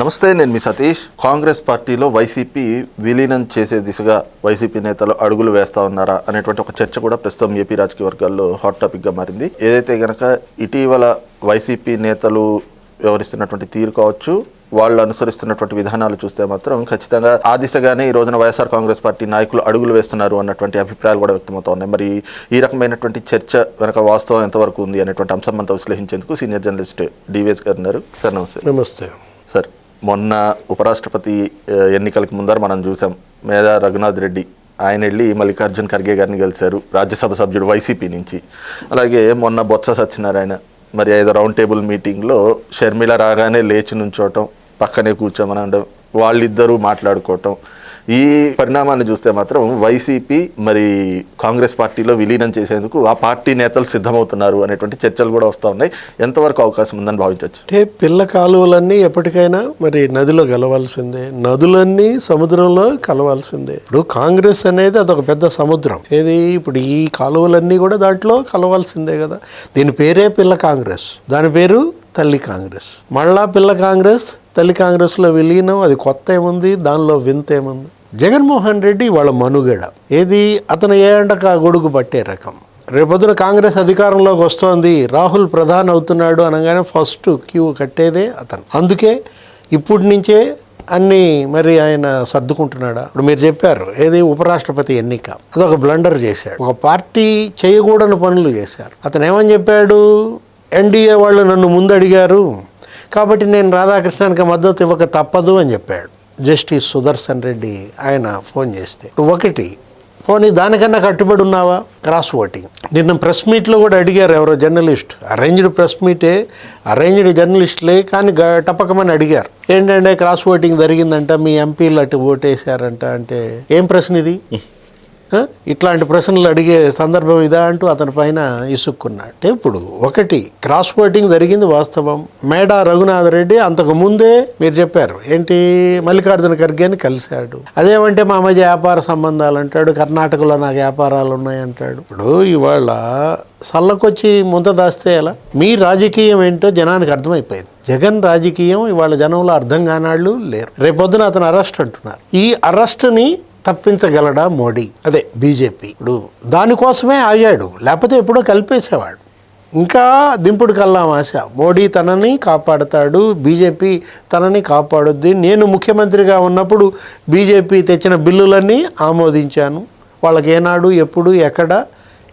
నమస్తే నేను మీ సతీష్. కాంగ్రెస్ పార్టీలో వైసీపీ విలీనం చేసే దిశగా వైసీపీ నేతలు అడుగులు వేస్తా ఉన్నారా అనేటువంటి ఒక చర్చ కూడా ప్రస్తుతం ఏపీ రాజకీయ వర్గాల్లో హాట్ టాపిక్గా మారింది. ఏదైతే గనక ఇటీవల వైసీపీ నేతలు వ్యవహరిస్తున్నటువంటి తీరు కావచ్చు వాళ్ళు అనుసరిస్తున్నటువంటి విధానాలు చూస్తే మాత్రం ఖచ్చితంగా ఆ దిశగానే ఈ రోజున వైఎస్ఆర్ కాంగ్రెస్ పార్టీ నాయకులు అడుగులు వేస్తున్నారు అన్నటువంటి అభిప్రాయాలు కూడా వ్యక్తమవుతా ఉన్నాయి మరి ఈ రకమైనటువంటి చర్చ వెనక వాస్తవం ఎంతవరకు ఉంది అనేటువంటి అంశం అంతా విశ్లేషించేందుకు సీనియర్ జర్నలిస్ట్ డివిఎస్ గారు ఉన్నారు. సార్ నమస్తే. నమస్తే. సార్ మొన్న ఉపరాష్ట్రపతి ఎన్నికలకు ముందర మనం చూసాం మేధా రఘునాథ్ రెడ్డి ఆయన వెళ్ళి మల్లికార్జున్ ఖర్గే గారిని కలిశారు రాజ్యసభ సభ్యుడు వైసీపీ నుంచి. అలాగే మొన్న బొత్స సత్యనారాయణ మరి ఐదు రౌండ్ టేబుల్ మీటింగ్లో షర్మిల రాగానే లేచి నుంచోవటం పక్కనే కూర్చోమనడం వాళ్ళిద్దరూ మాట్లాడుకోవటం ఈ పరిణామాన్ని చూస్తే మాత్రం వైసీపీ మరి కాంగ్రెస్ పార్టీలో విలీనం చేసేందుకు ఆ పార్టీ నేతలు సిద్ధమవుతున్నారు అనేటువంటి చర్చలు కూడా వస్తూ ఉన్నాయి. ఎంతవరకు అవకాశం ఉందని భావించవచ్చు? అంటే పిల్ల కాలువలన్నీ ఎప్పటికైనా మరి నదిలో కలవాల్సిందే నదులన్నీ సముద్రంలో కలవాల్సిందే. ఇప్పుడు కాంగ్రెస్ అనేది అదొక పెద్ద సముద్రం. ఏది? ఇప్పుడు ఈ కాలువలన్నీ కూడా దాంట్లో కలవాల్సిందే కదా. దీని పేరే పిల్ల కాంగ్రెస్. దాని పేరు తల్లి కాంగ్రెస్. మళ్ళా పిల్ల కాంగ్రెస్ తల్లి కాంగ్రెస్లో విలీనం అది కొత్త ఏముంది? దానిలో వింత ఏముంది? జగన్మోహన్ రెడ్డి వాళ్ళ మనుగడ. ఏది? అతను ఏ గొడుగు పట్టే రకం. రేపొద్దున కాంగ్రెస్ అధికారంలోకి వస్తోంది. రాహుల్ ప్రధాన్ అవుతున్నాడు అనగానే ఫస్ట్ క్యూ కట్టేదే అతను. అందుకే ఇప్పటి నుంచే అన్ని మరి ఆయన సర్దుకుంటున్నాడా? ఇప్పుడు మీరు చెప్పారు ఏది? ఉపరాష్ట్రపతి ఎన్నిక. అదొక బ్లండర్ చేశాడు. ఒక పార్టీ చేయకూడని పనులు చేశారు. అతను ఏమని చెప్పాడు? ఎన్డీఏ వాళ్ళు నన్ను ముందు అడిగారు కాబట్టి నేను రాధాకృష్ణానికి మద్దతు ఇవ్వక తప్పదు అని చెప్పాడు. జస్టిస్ సుదర్శన్ రెడ్డి ఆయన ఫోన్ చేస్తే ఒకటి పోనీ దానికన్నా కట్టుబడి ఉన్నావా? Cross voting. నిన్న ప్రెస్ మీట్లో కూడా అడిగారు ఎవరో జర్నలిస్ట్. అరేంజ్డ్ ప్రెస్ మీటే అరేంజ్డ్ జర్నలిస్ట్లే కానీ టపకమని అడిగారు. ఏంటంటే క్రాస్ ఓటింగ్ జరిగిందంట మీ ఎంపీలు అటు ఓటేశారంట అంటే ఏం ప్రశ్న ఇది? ఇట్లాంటి ప్రశ్నలు అడిగే సందర్భం ఇదా అంటూ అతని పైన ఇసుక్కున్నాడు. ఇప్పుడు ఒకటి క్రాస్ ఓటింగ్ జరిగింది వాస్తవం. మేడా రఘునాథ్ రెడ్డి అంతకు ముందే మీరు చెప్పారు ఏంటి మల్లికార్జున ఖర్గేని కలిశాడు. అదేమంటే మా మధ్య వ్యాపార సంబంధాలు అంటాడు కర్ణాటకలో నాకు వ్యాపారాలు ఉన్నాయంటాడు ఇప్పుడు ఇవాళ సల్లకొచ్చి ముంత దాస్తే ఎలా? మీ రాజకీయం ఏంటో జనానికి అర్థమైపోయింది. జగన్ రాజకీయం ఇవాళ జనంలో అర్థం కానాళ్ళు లేరు. రేపొద్దున అతను అరెస్ట్ అంటున్నారు. ఈ అరెస్ట్ని తప్పించగలడా మోడీ? అదే బీజేపీ. ఇప్పుడు దానికోసమే ఆగాడు. లేకపోతే ఎప్పుడో కలిపేసేవాడు. ఇంకా దింపుడు కల్లాం ఆశ మోడీ తనని కాపాడుతాడు బీజేపీ తనని కాపాడుద్ది. నేను ముఖ్యమంత్రిగా ఉన్నప్పుడు బీజేపీ తెచ్చిన బిల్లులన్నీ ఆమోదించాను. వాళ్ళకి ఏనాడు ఎప్పుడు ఎక్కడ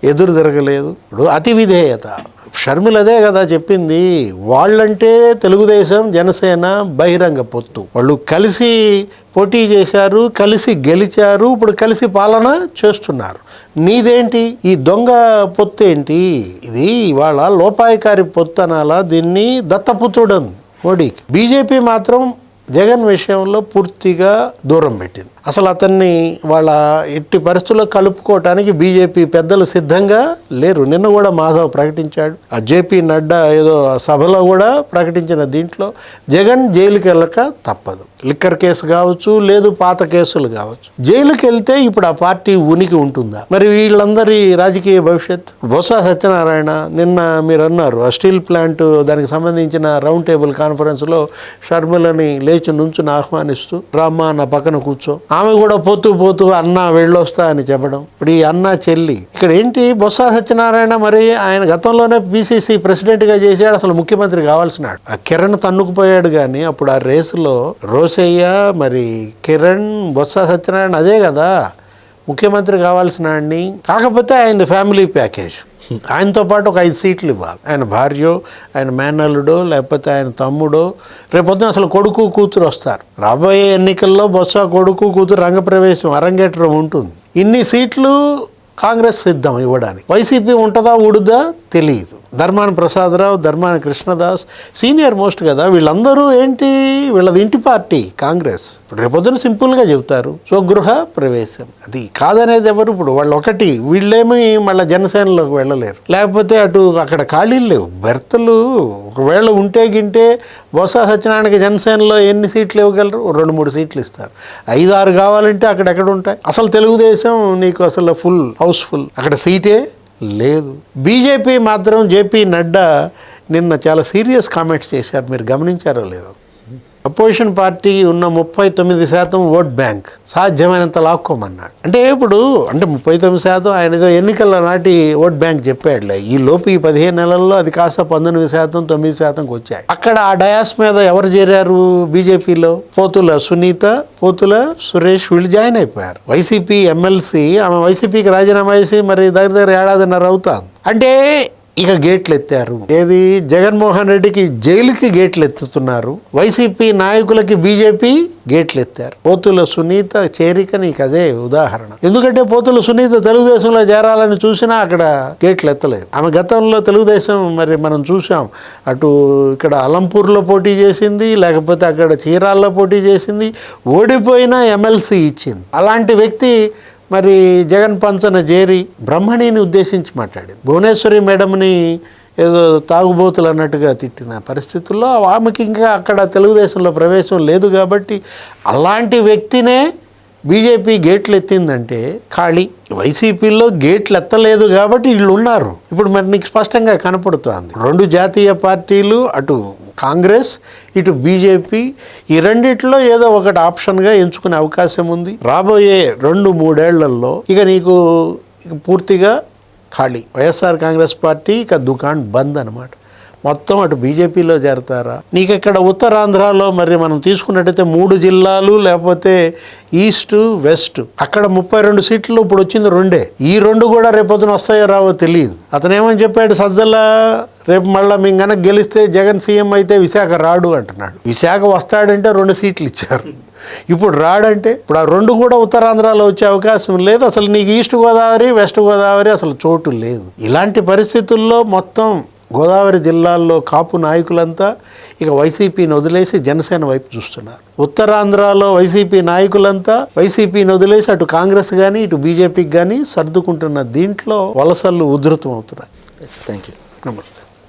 ఎదురు తిరగలేదు. ఇప్పుడు అతి విధేయత. షర్మిలదే కదా చెప్పింది. వాళ్ళంటే తెలుగుదేశం జనసేన బహిరంగ పొత్తు. వాళ్ళు కలిసి పోటీ చేశారు కలిసి గెలిచారు ఇప్పుడు కలిసి పాలన చేస్తున్నారు. నీదేంటి? ఈ దొంగ పొత్తు ఏంటి ఇది ఇవాళ లోపాయకారి పొత్తు అనాలా దీన్ని దత్తపుత్రుడు మోడీకి. బీజేపీ మాత్రం జగన్ విషయంలో పూర్తిగా దూరం పెట్టింది. అసలు అతన్ని వాళ్ళ ఎట్టి పరిస్థితుల్లో కలుపుకోవటానికి బీజేపీ పెద్దలు సిద్ధంగా లేరు. నిన్న కూడా మాధవ్ ప్రకటించాడు. ఆ జేపీ నడ్డా ఏదో సభలో కూడా ప్రకటించిన దీంట్లో జగన్ జైలుకి వెళ్ళక తప్పదు. లిక్కర్ కేసు కావచ్చు లేదు పాత కేసులు కావచ్చు. జైలుకి వెళ్తే ఇప్పుడు ఆ పార్టీ ఉనికి ఉంటుందా? మరి వీళ్ళందరి రాజకీయ భవిష్యత్? బొత్స సత్యనారాయణ నిన్న మీరు అన్నారు ఆ స్టీల్ ప్లాంట్ దానికి సంబంధించిన రౌండ్ టేబుల్ కాన్ఫరెన్స్లో షర్మిలని లేచి నుంచుని ఆహ్వానిస్తూ రామ్మా నా పక్కన కూర్చో. ఆమె కూడా పోతూ పోతూ అన్న వెళ్ళొస్తా అని చెప్పడం. ఇప్పుడు ఈ అన్న చెల్లి ఇక్కడ ఏంటి? బొత్స సత్యనారాయణ మరి ఆయన గతంలోనే పిసిసి ప్రెసిడెంట్గా చేశాడు అసలు ముఖ్యమంత్రి కావాల్సినాడు. ఆ కిరణ్ తన్నుకుపోయాడు కానీ అప్పుడు ఆ రేసులో రోసయ్య మరి కిరణ్ బొత్స సత్యనారాయణ అదే కదా ముఖ్యమంత్రి కావాల్సిన కాకపోతే ఆయన ఫ్యామిలీ ప్యాకేజ్. ఆయనతో పాటు ఒక ఐదు సీట్లు ఇవ్వాలి. ఆయన భార్యో ఆయన మేనల్లుడో లేకపోతే ఆయన తమ్ముడో. రేపొద్దున అసలు కొడుకు కూతురు వస్తారు. రాబోయే ఎన్నికల్లో బొత్స కొడుకు కూతురు రంగప్రవేశం అరంగేట్రం ఉంటుంది. ఇన్ని సీట్లు కాంగ్రెస్ సిద్ధం ఇవ్వడానికి. వైసీపీ ఉంటుందా ఉడుదా తెలియదు. ధర్మాన ప్రసాదరావు ధర్మాన కృష్ణదాస్ సీనియర్ మోస్ట్ కదా వీళ్ళందరూ ఏంటి? వీళ్ళది ఇంటి పార్టీ కాంగ్రెస్. ఇప్పుడు రేపొద్దున సింపుల్గా చెబుతారు స్వగృహ ప్రవేశం. అది కాదనేది ఎవరు? ఇప్పుడు వాళ్ళు ఒకటి వీళ్ళేమి మళ్ళీ జనసేనలోకి వెళ్ళలేరు. లేకపోతే అటు అక్కడ ఖాళీలు లేవు. బెర్తలు ఒకవేళ ఉంటే గింటే బొత్స సత్యనారాయణకి జనసేనలో ఎన్ని సీట్లు ఇవ్వగలరు? రెండు మూడు సీట్లు ఇస్తారు. ఐదు ఆరు కావాలంటే అక్కడెక్కడ ఉంటాయి? అసలు తెలుగుదేశం నీకు అసలు ఫుల్ హౌస్ఫుల్. అక్కడ సీటే లేదు. బీజేపీ మాత్రం జేపీ నడ్డా నిన్న చాలా సీరియస్ కామెంట్స్ చేశారు. మీరు గమనించారో లేదో. అపోజిషన్ పార్టీ ఉన్న ముప్పై తొమ్మిది శాతం ఓట్ బ్యాంక్. సాధ్యమైనంత లాక్కోమన్నాడు. అంటే ఇప్పుడు అంటే ముప్పై తొమ్మిది శాతం ఆయన ఏదో ఎన్నికల నాటి ఓట్ బ్యాంక్ చెప్పాడులే. ఈ లోపు ఈ పదిహేను నెలల్లో అది కాస్త పంతొమ్మిది శాతం తొమ్మిది శాతంకి వచ్చాయి. అక్కడ ఆ డయాస్ మీద ఎవరు చేరారు బీజేపీలో? పోతుల సునీత పోతుల సురేష్ వీళ్ళు జాయిన్ అయిపోయారు. వైసీపీ ఎమ్మెల్సీ ఆమె వైసీపీకి రాజీనామా చేసి మరి దగ్గర దగ్గర ఏడాదిన్నర అవుతాను అంటే ఇక గేట్లు ఎత్తారు ఏది? జగన్మోహన్ రెడ్డికి జైలుకి గేట్లు ఎత్తుతున్నారు వైసీపీ నాయకులకి బీజేపీ గేట్లు ఎత్తారు పోతుల సునీత చేరిక నీకు అదే ఉదాహరణ. ఎందుకంటే పోతుల సునీత తెలుగుదేశంలో చేరాలని చూసినా అక్కడ గేట్లు ఎత్తలేదు ఆమె గతంలో తెలుగుదేశం మరి మనం చూసాం అటు ఇక్కడ అలంపూర్లో పోటీ చేసింది లేకపోతే అక్కడ చీరాల్లో పోటీ చేసింది ఓడిపోయినా ఎమ్మెల్సీ ఇచ్చింది. అలాంటి వ్యక్తి మరి జగన్ పంచన చేరి బ్రహ్మణిని ఉద్దేశించి మాట్లాడింది. భువనేశ్వరి మేడంని ఏదో తాగుబోతులు అన్నట్టుగా తిట్టిన పరిస్థితుల్లో ఆమెకి ఇంకా అక్కడ తెలుగుదేశంలో ప్రవేశం లేదు కాబట్టి అలాంటి వ్యక్తినే బీజేపీ గేట్లు ఎత్తిందంటే ఖాళీ. వైసీపీలో గేట్లు ఎత్తలేదు కాబట్టి వీళ్ళు ఉన్నారు ఇప్పుడు మరి నీకు స్పష్టంగా కనపడుతోంది. రెండు జాతీయ పార్టీలు అటు కాంగ్రెస్ ఇటు బీజేపీ ఈ రెండిట్లో ఏదో ఒకటి ఆప్షన్గా ఎంచుకునే అవకాశం ఉంది. రాబోయే రెండు మూడేళ్ళలో ఇక నీకు పూర్తిగా ఖాళీ. వైఎస్ఆర్ కాంగ్రెస్ పార్టీ ఇక దుకాణ్ బంద్ అనమాట మొత్తం అటు బీజేపీలో చేరతారా? నీకు ఇక్కడ ఉత్తరాంధ్రలో మరి మనం తీసుకున్నట్టయితే మూడు జిల్లాలు లేకపోతే ఈస్ట్ వెస్ట్. అక్కడ ముప్పై రెండు సీట్లు ఇప్పుడు వచ్చింది రెండే. ఈ రెండు కూడా రేపొద్దున వస్తాయో రావో తెలియదు. అతను ఏమని చెప్పాడు? సజ్జల రేపు మళ్ళీ మేము కనుక గెలిస్తే జగన్ సీఎం అయితే విశాఖ రాడు అంటున్నాడు. విశాఖ వస్తాడంటే రెండు సీట్లు ఇచ్చారు. ఇప్పుడు రాడంటే ఇప్పుడు ఆ రెండు కూడా ఉత్తరాంధ్రలో వచ్చే అవకాశం లేదు. అసలు నీకు ఈస్ట్ గోదావరి వెస్ట్ గోదావరి అసలు చోటు లేదు. ఇలాంటి పరిస్థితుల్లో మొత్తం గోదావరి జిల్లాల్లో కాపు నాయకులంతా ఇక వైసీపీని వదిలేసి జనసేన వైపు చూస్తున్నారు. ఉత్తరాంధ్రలో వైసీపీ నాయకులంతా వైసీపీని వదిలేసి అటు కాంగ్రెస్ కానీ ఇటు బీజేపీకి కానీ సర్దుకుంటున్న దీంట్లో వలసలు ఉధృతం అవుతున్నాయి థ్యాంక్ యూ నమస్తే.